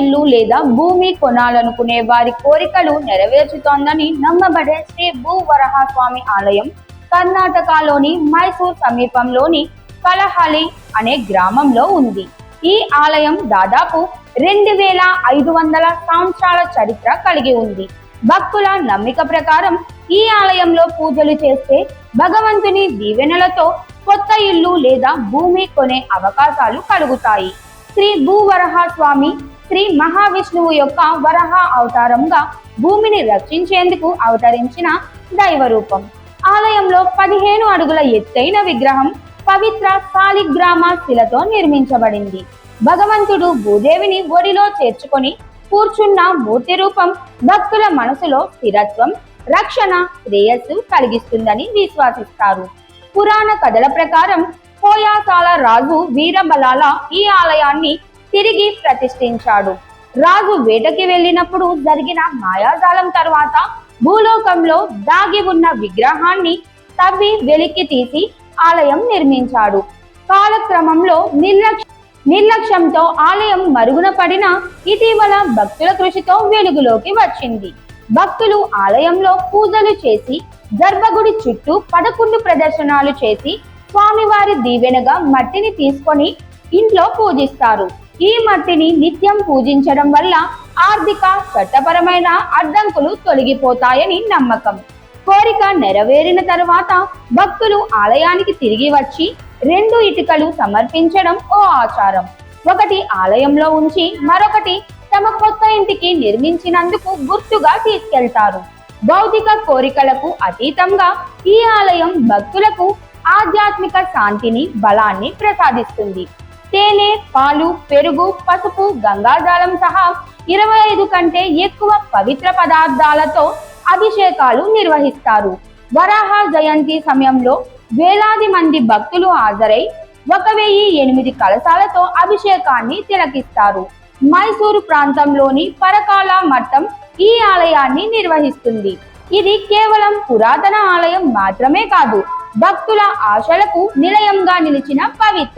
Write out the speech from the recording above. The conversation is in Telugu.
ఇల్లు లేదా భూమి కొనాలనుకునే వారి కోరికలు నెరవేర్చుతోందని నమ్మబడే శ్రీ భూ వరహస్వామి ఆలయం కర్ణాటకలోని మైసూర్ సమీపంలోని కలహలి అనే గ్రామంలో ఉంది. ఈ ఆలయం దాదాపు రెండు వేల ఐదు వందల సంవత్సరాల చరిత్ర కలిగి ఉంది. భక్తుల నమ్మిక ప్రకారం ఈ ఆలయంలో పూజలు చేస్తే భగవంతుని దీవెనలతో కొత్త ఇల్లు లేదా భూమి కొనే అవకాశాలు కలుగుతాయి. శ్రీ భూవరహ స్వామి శ్రీ మహావిష్ణువు యొక్క వరహ అవతారంగా భూమిని రక్షించేందుకు అవతరించిన దైవ రూపం ఆలయంలో పదిహేను అడుగుల ఎత్తైన విగ్రహం పవిత్ర సాలిగ్రామ శిలతో నిర్మించబడింది. భగవంతుడు భూదేవిని ఒడిలో చేర్చుకొని కూర్చున్న మూర్తి రూపం భక్తుల మనసులో స్థిరత్వం రక్షణ శ్రేయస్సు కలిగిస్తుందని విశ్వసిస్తారు. పురాణ కథల ప్రకారం కోయాసాల రాజు వీరబలాల ఈ ఆలయాన్ని తిరిగి ప్రతిష్ఠించాడు. రాజు వేటకి వెళ్ళినప్పుడు జరిగిన మాయాజాలం తర్వాత భూలోకంలో దాగి ఉన్న విగ్రహాన్ని తవ్వి వెలికి తీసి ఆలయం నిర్మించాడు. కాలక్రమంలో నిర్లక్ష్య నిర్లక్ష్యంతో ఆలయం మరుగున పడిన ఇటీవల భక్తుల కృషితో వెలుగులోకి వచ్చింది. భక్తులు ఆలయంలో పూజలు చేసి గర్భగుడి చుట్టూ పదకొండు ప్రదర్శనాలు చేసి స్వామివారి దీవెనగా మట్టిని తీసుకొని ఇంట్లో పూజిస్తారు. ఈ మట్టిని నిత్యం పూజించడం వల్ల ఆర్థిక చట్టపరమైన అడ్డంకులు తొలగిపోతాయని నమ్మకం. కోరిక నెరవేరిన తర్వాత భక్తులు ఆలయానికి తిరిగి వచ్చి రెండు ఇటుకలు సమర్పించడం ఓ ఆచారం. ఒకటి ఆలయంలో ఉంచి మరొకటి తమ కొత్త ఇంటికి నిర్మించినందుకు గుర్తుగా తీసుకెళ్తారు. భౌతిక కోరికలకు అతీతంగా ఈ ఆలయం భక్తులకు ఆధ్యాత్మిక శాంతిని బలాన్ని ప్రసాదిస్తుంది. తేనె పాలు పెరుగు పసుపు గంగాజలం సహా ఇరవై ఐదు కంటే ఎక్కువ పవిత్ర పదార్థాలతో అభిషేకాలు నిర్వహిస్తారు. వరాహ జయంతి సమయంలో వేలాది మంది భక్తులు హాజరై ఒక వెయ్యి ఎనిమిది కలశాలతో అభిషేకాన్ని తిలకిస్తారు. మైసూరు ప్రాంతంలోని పరకాల మఠం ఈ ఆలయాన్ని నిర్వహిస్తుంది. ఇది కేవలం పురాతన ఆలయం మాత్రమే కాదు భక్తుల ఆశలకు నిలయంగా నిలిచిన పవిత్ర